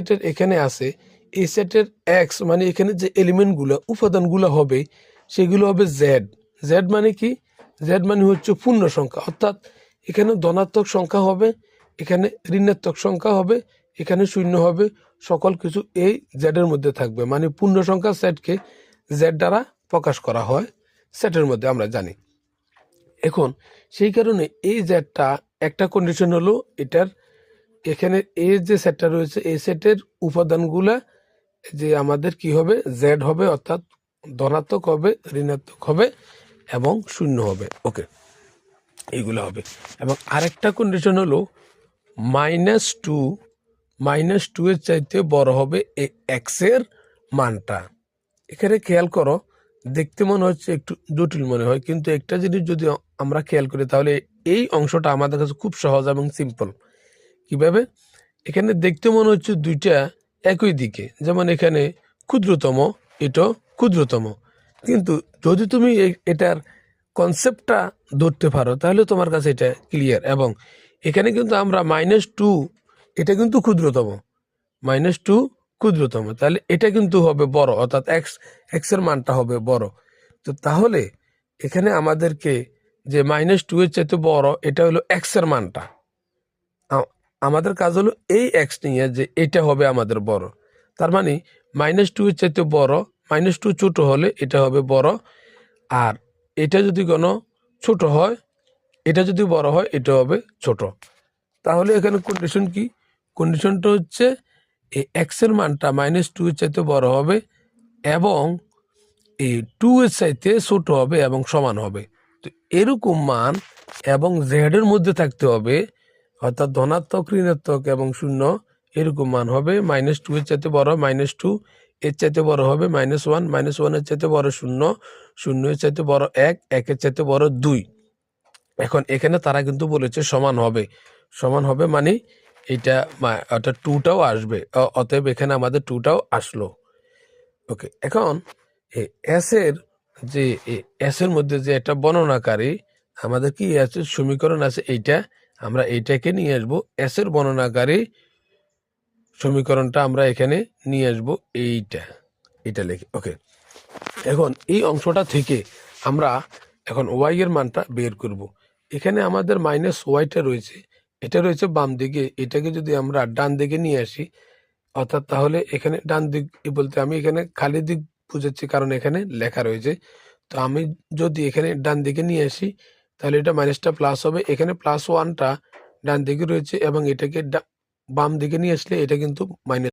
সেটের এখানে আছে, এই সেটের এক্স মানে এখানে যে এলিমেন্টগুলো, উপাদানগুলো হবে, সেগুলো হবে জেড জেড মানে কি? জেড মানে হচ্ছে পূর্ণ সংখ্যা। অর্থাৎ এখানে ধনাত্মক সংখ্যা হবে, এখানে ঋণাত্মক সংখ্যা হবে, এখানে শূন্য হবে। সকল কিছু এই জেডের মধ্যে থাকবে। মানে পূর্ণ সংখ্যা সেটকে জেড দ্বারা প্রকাশ করা হয় সেটের মধ্যে, আমরা জানি। এখন, সেই কারণে এই জেডটা একটা কন্ডিশন হলো এটার এখানে এই যে সেটটা রয়েছে এই সেটের উপাদানগুলা যে আমাদের কি হবে? জেড হবে, অর্থাৎ ধনাত্মক হবে, ঋণাত্মক হবে এবং শূন্য হবে। ওকে এইগুলো হবে। এবং আরেকটা কন্ডিশন হলো মাইনাস টু মাইনাস টু এর চাইতে বড় হবে এই এক্সের মানটা। এখানে খেয়াল করো, দেখতে মনে হচ্ছে একটু জটিল মনে হয়, কিন্তু একটা জিনিস যদি আমরা খেয়াল করি, তাহলে এই অংশটা আমাদের কাছে খুব সহজ এবং সিম্পল কীভাবে? এখানে দেখতে মনে হচ্ছে দুইটা একই দিকে। যেমন এখানে ক্ষুদ্রতম এটা ক্ষুদ্রতম। কিন্তু যদি তুমি এটার কনসেপ্টটা ধরতে পারো, তাহলে তোমার কাছে এটা ক্লিয়ার এবং এখানে কিন্তু আমরা মাইনাস টু এটা কিন্তু ক্ষুদ্রতম। মাইনাস টু ক্ষুদ্রতম। তাহলে এটা কিন্তু হবে বড়, অর্থাৎ এক্স এক্সের মানটা হবে বড়। তো তাহলে এখানে আমাদেরকে যে মাইনাস টু এর চাইতে বড়, এটা হলো এক্সের মানটা। আমাদের কাজ হলো এই এক্স নিয়ে যে এটা হবে আমাদের বড়। তার মানে মাইনাস টু এর চাইতে বড় মাইনাস টু ছোট হলে এটা হবে বড়। আর এটা যদি কোনো ছোট হয়, এটা যদি বড় হয়, এটা হবে ছোট। তাহলে এখানে কন্ডিশন কি? কন্ডিশনটা হচ্ছে এই এক্সের মানটা মাইনাস টু এর চাইতে বড় হবে এবং এই টু এর চাইতে ছোট হবে এবং সমান হবে। তো এরকম মান এবং জেড এর মধ্যে থাকতে হবে অর্থাৎ ধনাত্মক ঋণাত্মক এবং শূন্য, এরকম মান হবে মাইনাস টু এর চাইতে বড় মাইনাস টু এর চাইতে বড় হবে মাইনাস ওয়ান মাইনাস ওয়ানের চাইতে বড় শূন্য শূন্য এর চাইতে বড় এক একের চাইতে বড় দুই। এখন এখানে তারা কিন্তু বলেছে সমান হবে। সমান হবে মানে এটা অর্থাৎ টুটাও আসবে। অতএব এখানে আমাদের টুটাও আসলো। ওকে এখন এস এর যে এস এর মধ্যে যে একটা বর্ণনাকারী, আমাদের কি আছে? সমীকরণ আছে এইটা। আমরা এইটাকে নিয়ে আসব এস এর বর্ণনাকারী সমীকরণটা আমরা এখানে নিয়ে আসব এইটা, এটা লিখে ওকে এখন এই অংশটা থেকে আমরা এখন ওয়াই এর মানটা বের করব। এখানে আমাদের মাইনাস ওয়াইটা রয়েছে, এটা রয়েছে বাম দিকে, এটাকে যদি আমরা ডান দিকে নিয়ে আসি, অর্থাৎ তাহলে এখানে ডান দিক বলতে আমি এখানে খালি দিক বুঝাচ্ছি কারণ এখানে লেখা রয়েছে। তো আমি যদি এখানে ডান দিকে নিয়ে আসি তাহলে এটা মাইনাসটা প্লাস হবে। এখানে প্লাস ওয়ানটা ডান দিকে রয়েছে এবং এটাকে বাম দিকে নিয়ে আসলে এটা কিন্তু মাইনাস